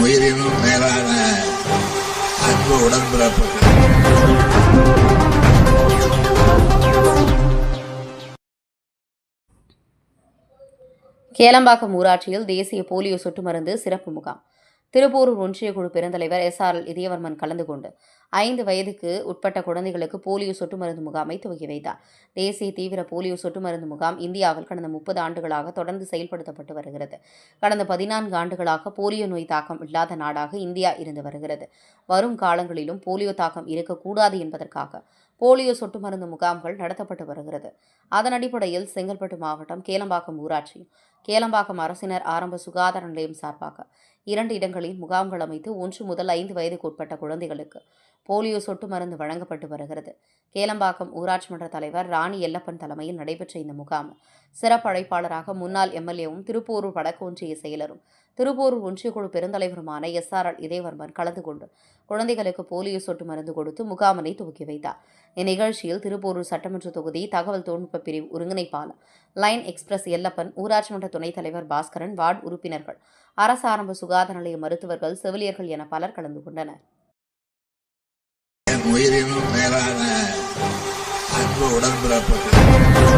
உயிரினும் மேலான அன்பு உடன்பிறப்புகள். கேளம்பாக்கம் ஊராட்சியில் தேசிய போலியோ சொட்டு மருந்து சிறப்பு முகாம். திருப்பூரூர் ஒன்றிய குழு பெருந்தலைவர் எஸ் ஆர் எல் இதயவர்மன் கலந்து கொண்டு ஐந்து வயதுக்கு உட்பட்ட குழந்தைகளுக்கு போலியோ சொட்டு மருந்து முகாமை துவக்கி வைத்தார். தேசிய தீவிர போலியோ சொட்டு மருந்து முகாம் இந்தியாவில் கடந்த முப்பது ஆண்டுகளாக தொடர்ந்து செயல்படுத்தப்பட்டு வருகிறது. கடந்த பதினான்கு ஆண்டுகளாக போலியோ நோய் தாக்கம் இல்லாத நாடாக இந்தியா இருந்து வருகிறது. வரும் காலங்களிலும் போலியோ தாக்கம் இருக்கக்கூடாது என்பதற்காக போலியோ சொட்டு மருந்து முகாம்கள் நடத்தப்பட்டு வருகிறது. அதன் அடிப்படையில் செங்கல்பட்டு மாவட்டம் கேளம்பாக்கம் ஊராட்சியும் கேளம்பாக்கம் அரசினர் ஆரம்ப சுகாதார நிலையம் சார்பாக இரண்டு இடங்களில் முகாம்கள் அமைத்து ஒன்று முதல் ஐந்து வயதுக்கு உட்பட்ட குழந்தைகளுக்கு போலியோ சொட்டு மருந்து வழங்கப்பட்டு வருகிறது. கேளம்பாக்கம் ஊராட்சி மன்ற தலைவர் ராணி எல்லப்பன் தலைமையில் நடைபெற்ற இந்த முகாம் சிறப்பு அழைப்பாளராக முன்னாள் எம்எல்ஏவும் திருப்பூரூர் வடக்கு ஒன்றிய செயலரும் திருப்பூரூர் ஒன்றிய குழு பெருந்தலைவருமான எஸ் ஆர் எல் இதயவர்மன் கலந்து கொண்டு குழந்தைகளுக்கு போலியோ சொட்டு மருந்து கொடுத்து முகாமினை துவக்கி வைத்தார். இந்நிகழ்ச்சியில் திருப்பூரூர் சட்டமன்ற தொகுதி தகவல் தொழில்நுட்ப பிரிவு ஒருங்கிணைப்பாளர் லைன் எக்ஸ்பிரஸ் எல்லப்பன் ஊராட்சி மன்ற துணைத் தலைவர் பாஸ்கரன் வார்டு உறுப்பினர்கள் அரசு ஆரம்ப சுகாதார நிலைய மருத்துவர்கள் செவிலியர்கள் என பலர் கலந்து கொண்டனர். உயிரினும் மேலான அன்பு உடன்பிறப்புகள்